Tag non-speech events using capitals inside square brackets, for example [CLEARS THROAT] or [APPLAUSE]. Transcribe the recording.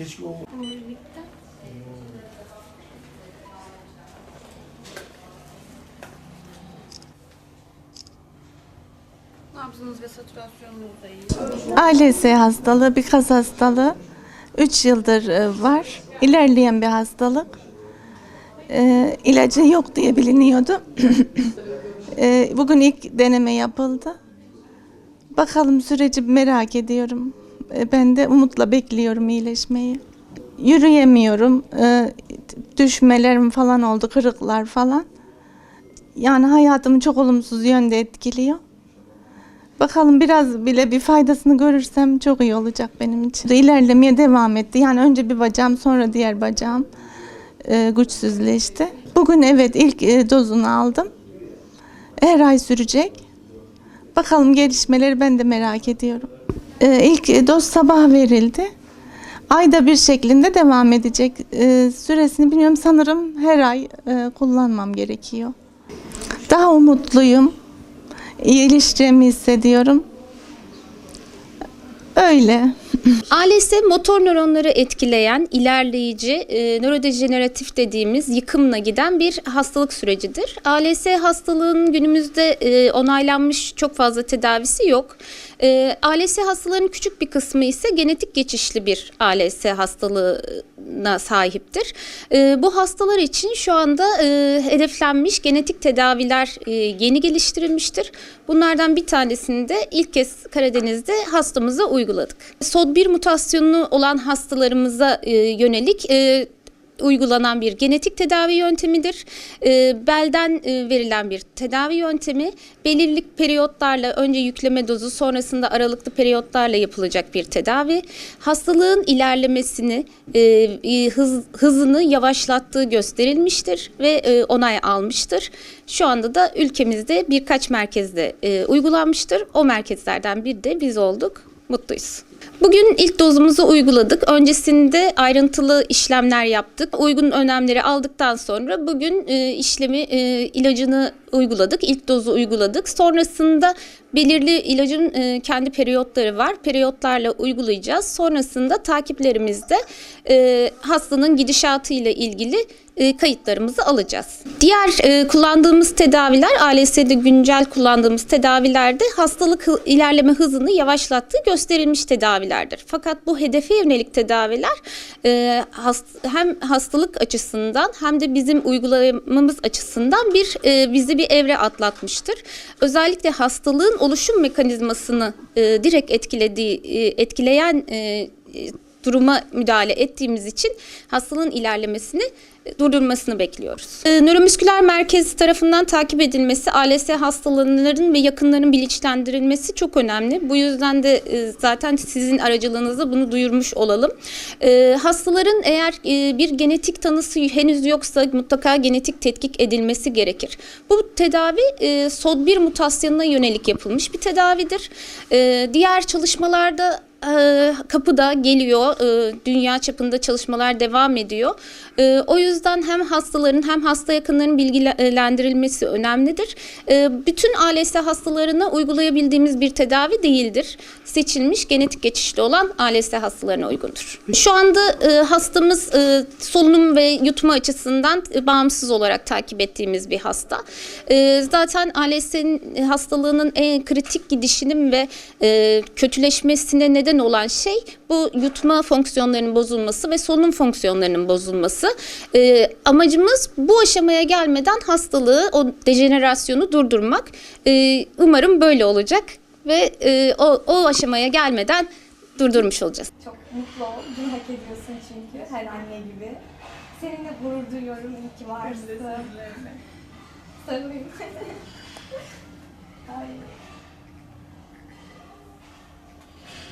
Keşke o Omurilikten. Nabzınız ve satürasyonunuz da iyi. ALS hastalığı bir kas hastalığı. 3 yıldır e, var. İlerleyen bir hastalık. E, ilacı yok diye biliniyordu. [CLEARS THROAT] E, bugün ilk deneme yapıldı. Bakalım süreci merak ediyorum. E, ben de umutla bekliyorum iyileşmeyi. Yürüyemiyorum. E, düşmelerim falan oldu, kırıklar falan. Yani hayatımı çok olumsuz yönde etkiliyor. Bakalım biraz bile bir faydasını görürsem çok iyi olacak benim için. İlerlemeye devam etti. Yani önce bir bacağım sonra diğer bacağım e, güçsüzleşti. Bugün evet ilk dozunu aldım. Her ay sürecek. Bakalım gelişmeleri ben de merak ediyorum. E, ilk e, doz sabah verildi. Ayda bir şeklinde devam edecek. E, süresini bilmiyorum sanırım her ay e, kullanmam gerekiyor. Daha umutluyum iyileşeceğimi hissediyorum. Öyle. ALS motor nöronları etkileyen ilerleyici e, nörodejeneratif dediğimiz yıkımla giden bir hastalık sürecidir. ALS hastalığının günümüzde e, onaylanmış çok fazla tedavisi yok. E, ALS hastalarının küçük bir kısmı ise genetik geçişli bir ALS hastalığına sahiptir. E, bu hastalar için şu anda e, hedeflenmiş genetik tedaviler e, yeni geliştirilmiştir. Bunlardan bir tanesini de ilk kez Karadeniz'de hastamıza uyguladık. SOD1 mutasyonu olan hastalarımıza e, yönelik e, uygulanan bir genetik tedavi yöntemidir. E, belden verilen bir tedavi yöntemi belirli periyotlarla önce yükleme dozu sonrasında aralıklı periyotlarla yapılacak bir tedavi. Hastalığın ilerlemesini hız, hızını yavaşlattığı gösterilmiştir ve onay almıştır. Şu anda da ülkemizde birkaç merkezde uygulanmıştır. O merkezlerden biri de biz olduk. Mutluyuz. Bugün ilk dozumuzu uyguladık. Öncesinde ayrıntılı işlemler yaptık. Uygun önlemleri aldıktan sonra bugün e, işlemi e, ilacını uyguladık. İlk dozu uyguladık. Sonrasında belirli ilacın e, kendi periyotları var. Periyotlarla uygulayacağız. Sonrasında takiplerimizde e, hastanın gidişatı ile ilgili e, kayıtlarımızı alacağız. Diğer e, kullandığımız tedaviler ALS'de güncel kullandığımız tedavilerde hastalık ilerleme hızını yavaşlattığı gösterilmiş tedavilerdir. Fakat bu hedefe yönelik tedaviler e, hast- hem hastalık açısından hem de bizim uygulamamız açısından bir e, bizi bir evre atlatmıştır. Özellikle hastalığın oluşum mekanizmasını e, direkt etkilediği e, etkileyen e, duruma müdahale ettiğimiz için hastalığın ilerlemesini e, durdurmasını bekliyoruz. Ee, nöromüsküler merkez tarafından takip edilmesi, ALS hastalarının ve yakınların bilinçlendirilmesi çok önemli. Bu yüzden de e, zaten sizin aracılığınızla bunu duyurmuş olalım. Hastaların eğer e, bir genetik tanısı henüz yoksa mutlaka genetik tetkik edilmesi gerekir. Bu tedavi e, SOD1 mutasyonuna yönelik yapılmış bir tedavidir. Diğer çalışmalarda e, kapıda geliyor. E, Dünya çapında çalışmalar devam ediyor. E, O yüzden hem hastaların hem hasta yakınlarının bilgilendirilmesi önemlidir. Bütün ALS hastalarına uygulayabildiğimiz bir tedavi değildir. Seçilmiş genetik geçişli olan ALS hastalarına uygundur. Şu anda e, hastamız e, solunum ve yutma açısından e, bağımsız olarak takip ettiğimiz bir hasta. Zaten ALS'nin hastalığının en kritik gidişinin ve kötüleşmesine neden olan şey bu yutma fonksiyonlarının bozulması ve solunum fonksiyonlarının bozulması. E, amacımız bu aşamaya gelmeden hastalığı, o dejenerasyonu durdurmak. E, umarım böyle olacak ve e, o, o aşamaya gelmeden durdurmuş olacağız. Çok mutlu ol. Bunu hak ediyorsun çünkü her anne gibi. Seninle gurur duyuyorum. İyi ki varsın. Sarılayım. [LAUGHS] Ay.